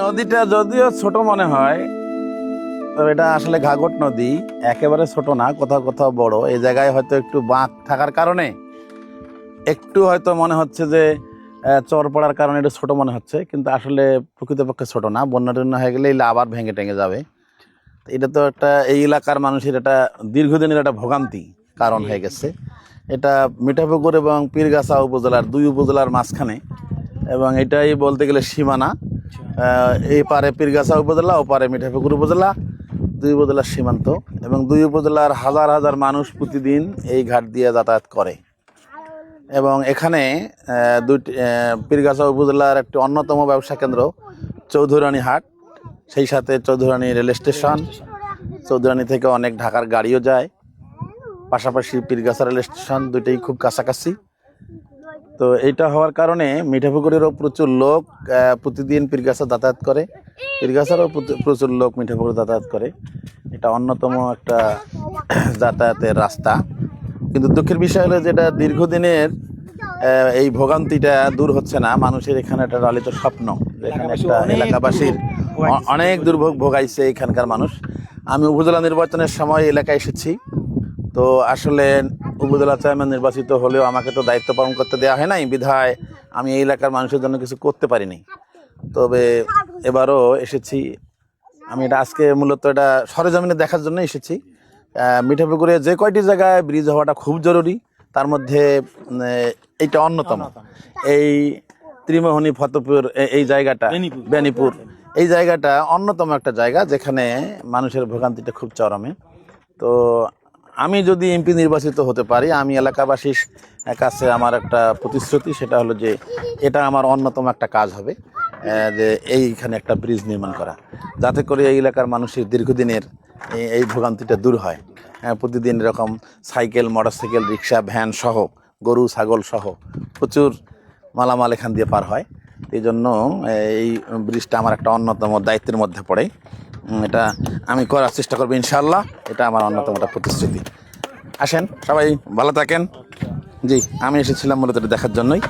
নদীটা যদিও ছোট মনে হয় তো এটা আসলে ঘাঘট নদী, একেবারে ছোট না, কোথাও কোথাও বড়। এই জায়গায় হয়তো একটু বাঁক থাকার কারণে একটু হয়তো মনে হচ্ছে যে চর পড়ার কারণে এটা ছোট মনে হচ্ছে, কিন্তু আসলে প্রকৃতপক্ষে ছোট না। বন্যা টন্যা হয়ে গেলে এগুলো আবার ভেঙে টেঙে যাবে। এটা তো একটা, এই এলাকার মানুষের এটা দীর্ঘদিনের একটা ভোগান্তি কারণ হয়ে গেছে। এটা মিঠাপুকুর এবং পীরগাছা উপজেলার দুই উপজেলার মাঝখানে, এবং এটাই বলতে গেলে সীমানা। এই পারে পীরগাছা উপজেলা, ও পারে মিঠাপুকুর উপজেলা, দুই উপজেলার সীমান্ত এবং দুই উপজেলার হাজার হাজার মানুষ প্রতিদিন এই ঘাট দিয়ে যাতায়াত করে। এবং এখানে দুইটি পীরগাছা উপজেলার একটি অন্যতম ব্যবসা কেন্দ্র, চৌধুরানী হাট। সেই সাথে চৌধুরানী রেল স্টেশন, চৌধুরানী থেকে অনেক ঢাকার গাড়িও যায়। পাশাপাশি পীরগাছা রেল স্টেশন দুইটাই খুব কাছাকাছি। তো এইটা হওয়ার কারণে মিঠাপুকুরেরও প্রচুর লোক প্রতিদিন পীরগাছা যাতায়াত করে। পীরগাছারও প্রচুর- প্রচুর লোক মিঠাপুকুরে যাতায়াত করে। এটা অন্যতম একটা যাতায়াতের রাস্তা। কিন্তু দুঃখের বিষয় হলো যেটা দীর্ঘদিনের এই ভোগান্তিটা দূর হচ্ছে না। মানুষের এখানে একটা লালিত স্বপ্ন এখানে একটা এলাকাবাসীর অনেক দুর্ভোগ ভোগাইছে এখানকার মানুষ। আমি উপজেলা নির্বাচনের সময় এলাকায় এসেছি। তো আসলে উপজেলা চেয়ারম্যান নির্বাচিত হলেও আমাকে তো দায়িত্ব পালন করতে দেওয়া হয় নাই। বিধায় আমি এই এলাকার মানুষের জন্য কিছু করতে পারিনি। তবে এবারও এসেছি। আমি এটা আজকে মূলত এটা সরেজমিনে দেখার জন্য এসেছি। মিঠাপুকুরে যে কয়টি জায়গায় ব্রিজ হওয়াটা খুব জরুরি তার মধ্যে এইটা অন্যতম। এই ত্রিমোহনী ফতপুর এই জায়গাটা বেনিপুর। এই জায়গাটা অন্যতম একটা জায়গা যেখানে মানুষের ভোগান্তিটা খুব চরমে। তো আমি যদি এমপি নির্বাচিত হতে পারি, আমি এলাকাবাসীর কাছে আমার একটা প্রতিশ্রুতি, সেটা হলো যে এটা আমার অন্যতম একটা কাজ হবে যে এইখানে একটা ব্রিজ নির্মাণ করা। যাতে করে এই এলাকার মানুষের দীর্ঘদিনের এই- ভোগান্তিটা দূর হয়। প্রতিদিন এরকম সাইকেল, মোটরসাইকেল, রিক্সা, ভ্যান সহ, গরু, ছাগল সহ প্রচুর মালামাল এখান দিয়ে পার হয়। এই জন্য এই ব্রিজটা আমার একটা অন্যতম দায়িত্বের মধ্যে পড়ে। এটা আমি করার চেষ্টা করব ইনশাল্লাহ এটা আমার অন্যতম একটা প্রতিশ্রুতি। আসেন, সবাই ভালো থাকেন। জি, আমি এসেছিলাম মূলত এটা দেখার জন্যই।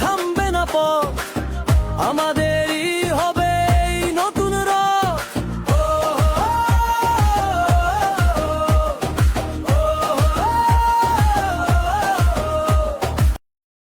থামবে না আমাদের